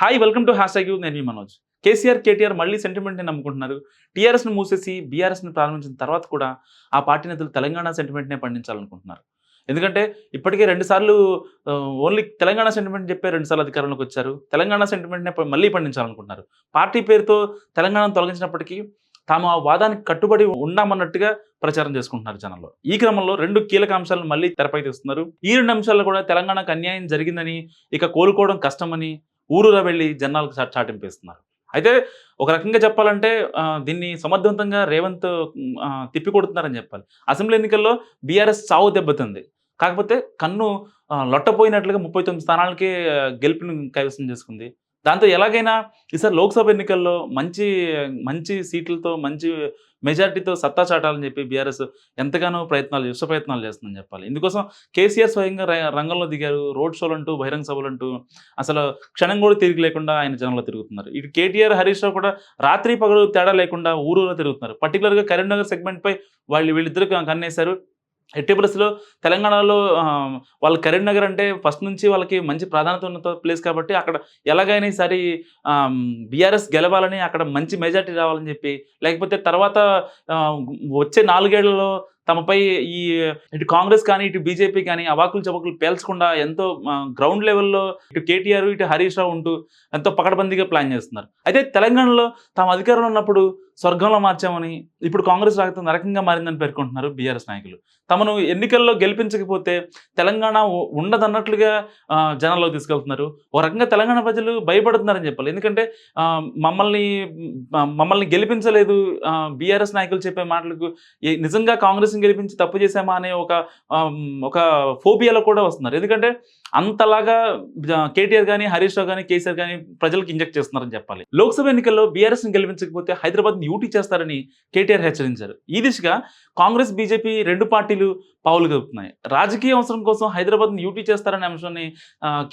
Hi welcome to hash you నేను మీ మనోజ్. కేసీఆర్ కేటీఆర్ మళ్ళీ సెంటిమెంట్ని నమ్ముకుంటున్నారు. టీఆర్ఎస్ను మూసేసి బీఆర్ఎస్ని ప్రారంభించిన తర్వాత కూడా ఆ పార్టీ నేతలు తెలంగాణ సెంటిమెంట్నే పండించాలనుకుంటున్నారు. ఎందుకంటే ఇప్పటికే రెండుసార్లు ఓన్లీ తెలంగాణ సెంటిమెంట్ చెప్పే రెండుసార్లు అధికారంలోకి వచ్చారు. తెలంగాణ సెంటిమెంట్నే మళ్ళీ పండించాలనుకుంటున్నారు. పార్టీ పేరుతో తెలంగాణను తొలగించినప్పటికీ తాము ఆ వాదానికి కట్టుబడి ఉన్నామన్నట్టుగా ప్రచారం చేసుకుంటున్నారు జనంలో. ఈ క్రమంలో రెండు కీలక అంశాలను మళ్ళీ తెరపై తెస్తున్నారు. ఈ రెండు అంశాల్లో కూడా తెలంగాణకు అన్యాయం జరిగిందని ఇక కోలుకోవడం కష్టమని ఊరూరా వెళ్ళి జనాలకు చా- చాటింపేస్తున్నారు. అయితే ఒక రకంగా చెప్పాలంటే దీన్ని సమర్థవంతంగా రేవంత్ తిప్పికొడుతున్నారని చెప్పాలి. అసెంబ్లీ ఎన్నికల్లో బీఆర్ఎస్ చావు దెబ్బతింది. కాకపోతే కన్ను లొట్టపోయినట్లుగా ముప్పై తొమ్మిది స్థానాలకి గెలుపుని కైవసం చేసుకుంది. దాంతో ఎలాగైనా ఈసారి లోక్సభ ఎన్నికల్లో మంచి మంచి సీట్లతో మంచి మెజారిటీతో సత్తా చాటాలని చెప్పి బీఆర్ఎస్ ఎంతగానో ప్రయత్నాలు విశ్వ ప్రయత్నాలు చేస్తుందని చెప్పాలి. ఇందుకోసం కేసీఆర్ స్వయంగా రంగంలో దిగారు. రోడ్ షోలు అంటూ బహిరంగ సభలు అంటూ అసలు క్షణం కూడా తిరిగి లేకుండా ఆయన జనంలో తిరుగుతున్నారు. ఇటు కేటీఆర్ హరీష్ రావు కూడా రాత్రి పగలు తేడా లేకుండా ఊరూరులో తిరుగుతున్నారు. పర్టికులర్గా కరీంనగర్ సెగ్మెంట్పై వాళ్ళు వీళ్ళిద్దరు కన్నేశారు. ఎట్టి పరిస్థితిలో తెలంగాణలో వాళ్ళ కరీంనగర్ అంటే ఫస్ట్ నుంచి వాళ్ళకి మంచి ప్రాధాన్యత ఉన్న ప్లేస్ కాబట్టి అక్కడ ఎలాగైనా ఈసారి బీఆర్ఎస్ గెలవాలని అక్కడ మంచి మెజార్టీ రావాలని చెప్పి లేకపోతే తర్వాత వచ్చే నాలుగేళ్ళలో తమపై ఈ ఇటు కాంగ్రెస్ కానీ ఇటు బీజేపీ కానీ అవాకులు చవకులు పేల్చకుండా ఎంతో గ్రౌండ్ లెవెల్లో ఇటు కేటీఆర్ ఇటు హరీష్ రావు ఉంటూ ఎంతో పకడ్బందీగా ప్లాన్ చేస్తున్నారు. అయితే తెలంగాణలో తాము అధికారంలో ఉన్నప్పుడు స్వర్గంలో మార్చామని ఇప్పుడు కాంగ్రెస్ రాకతో నరకంగా మారిందని పేర్కొంటున్నారు బీఆర్ఎస్ నాయకులు. తమను ఎన్నికల్లో గెలిపించకపోతే తెలంగాణ ఉండదన్నట్లుగా జనాల్లోకి తీసుకెళ్తున్నారు. ఒక రకంగా తెలంగాణ ప్రజలు భయపడుతున్నారని చెప్పాలి. ఎందుకంటే మమ్మల్ని మమ్మల్ని గెలిపించలేదు బీఆర్ఎస్ నాయకులు చెప్పే మాటలకు నిజంగా కాంగ్రెస్ని గెలిపించి తప్పు చేశామా అనే ఒక ఒక ఫోబియాలో కూడా వస్తున్నారు. ఎందుకంటే అంతలాగా కేటీఆర్ కానీ హరీష్ రావు కానీ కేసీఆర్ కానీ ప్రజలకు ఇంజెక్ట్ చేస్తున్నారని చెప్పాలి. లోక్సభ ఎన్నికల్లో బీఆర్ఎస్ని గెలిపించకపోతే హైదరాబాద్ యూటీ చేస్తారని కేటీఆర్ హెచ్చరించారు. ఈ దిశగా కాంగ్రెస్ బీజేపీ రెండు పార్టీలు పావులు కలుపుతున్నాయి రాజకీయ అవసరం కోసం హైదరాబాద్ని యూటీ చేస్తారనే అంశాన్ని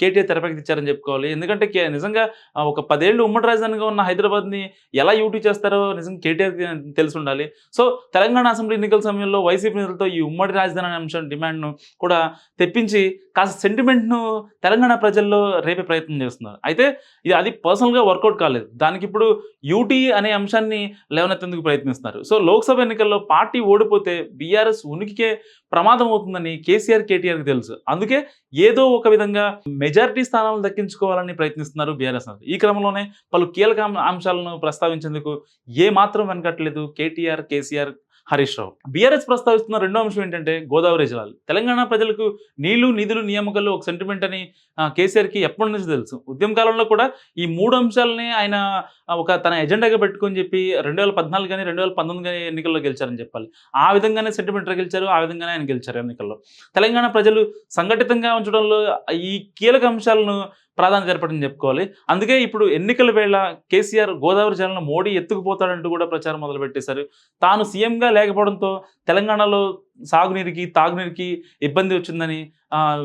కేటీఆర్ తెరపైకి తెచ్చారని చెప్పుకోవాలి. ఎందుకంటే కే- నిజంగా ఒక పదేళ్ళు ఉమ్మడి రాజధానిగా ఉన్న హైదరాబాద్ని ఎలా యూటీ చేస్తారో నిజంగా కేటీఆర్ తెలిసి ఉండాలి సో తెలంగాణ అసెంబ్లీ ఎన్నికల సమయంలో వైసీపీ నేతలతో ఈ ఉమ్మడి రాజధాని అంశం డిమాండ్ను కూడా తెప్పించి కాస్త సెంటిమెంట్ను తెలంగాణ ప్రజల్లో రేపే ప్రయత్నం చేస్తున్నారు. అయితే ఇది అది పర్సనల్గా వర్కౌట్ కాలేదు. దానికి ఇప్పుడు యూటీ అనే అంశాన్ని లేవనెత్తేందుకు ప్రయత్నిస్తున్నారు. సో లోక్సభ ఎన్నికల్లో పార్టీ ఓడిపోతే బీఆర్ఎస్ ఉనికికే ప్రమాదం అవుతుందని కేసీఆర్ కేటీఆర్కి తెలుసు. అందుకే ఏదో ఒక విధంగా మెజారిటీ స్థానాలను దక్కించుకోవాలని ప్రయత్నిస్తున్నారు బీఆర్ఎస్ ఈ క్రమంలోనే పలు కీలక అంశాలను ప్రస్తావించేందుకు ఏ మాత్రం వెనకట్లేదు KTR KCR Harish Rao. BRS ప్రస్తావిస్తున్న రెండో అంశం ఏంటంటే గోదావరి జలాలు. తెలంగాణ ప్రజలకు నీళ్ళు నిధులు నియామకాలు ఒక సెంటిమెంట్ అని కేసీఆర్కి ఎప్పటి నుంచి తెలుసు? ఉద్యమ కాలంలో కూడా ఈ మూడు అంశాలని ఆయన ఒక తన ఎజెండాగా పెట్టుకొని చెప్పి రెండు వేల పద్నాలుగు కానీ రెండు వేల పంతొమ్మిది కానీ ఎన్నికల్లో గెలిచారని చెప్పాలి. ఆ విధంగానే సెంటిమెంట్ గెలిచారు ఆ విధంగానే ఆయన గెలిచారు ఎన్నికల్లో. తెలంగాణ ప్రజలు సంఘటితంగా ఉంచడంలో ఈ కీలక అంశాలను ప్రాధాన్యత ఏర్పడింది చెప్పుకోవాలి. అందుకే ఇప్పుడు ఎన్నికల వేళ కేసీఆర్ గోదావరి జలాలను మోడీ ఎత్తుకుపోతాడంటూ కూడా ప్రచారం మొదలుపెట్టేశారు. తాను సీఎంగా లేకపోవడంతో తెలంగాణలో సాగునీరుకి తాగునీరుకి ఇబ్బంది వచ్చిందని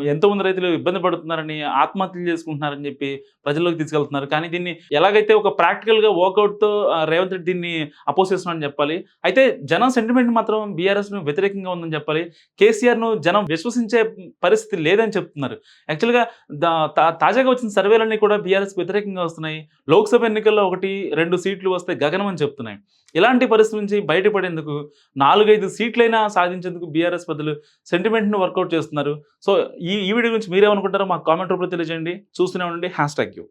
ఎంతోమంది రైతులు ఇబ్బంది పడుతున్నారని ఆత్మహత్యలు చేసుకుంటున్నారని చెప్పి ప్రజల్లోకి తీసుకెళ్తున్నారు. కానీ దీన్ని ఎలాగైతే ఒక ప్రాక్టికల్గా వర్కౌట్తో రేవంత్ రెడ్డి దీన్ని అపోజ్ చేస్తున్నారని చెప్పాలి. అయితే జనం సెంటిమెంట్ మాత్రం బీఆర్ఎస్ను వ్యతిరేకంగా ఉందని చెప్పాలి. కేసీఆర్ను జనం విశ్వసించే పరిస్థితి లేదని చెప్తున్నారు. యాక్చువల్గా దా- తా- తాజాగా వచ్చిన సర్వేలన్నీ కూడా బీఆర్ఎస్ వ్యతిరేకంగా వస్తున్నాయి. లోక్సభ ఎన్నికల్లో ఒకటి రెండు సీట్లు వస్తే గగనం అని చెప్తున్నాయి. ఇలాంటి పరిస్థితి నుంచి బయటపడేందుకు నాలుగైదు సీట్లైనా సాధించేందుకు బీఆర్ఎస్ బదులు సెంటిమెంట్ను వర్కౌట్ చేస్తున్నారు? సో ఈ ఈ వీడియో గురించి మీరేమనుకుంటారో మాకు కామెంట్ రూపంలో తెలియజేయండి. చూస్తూనే ఉండండి. Hash tag you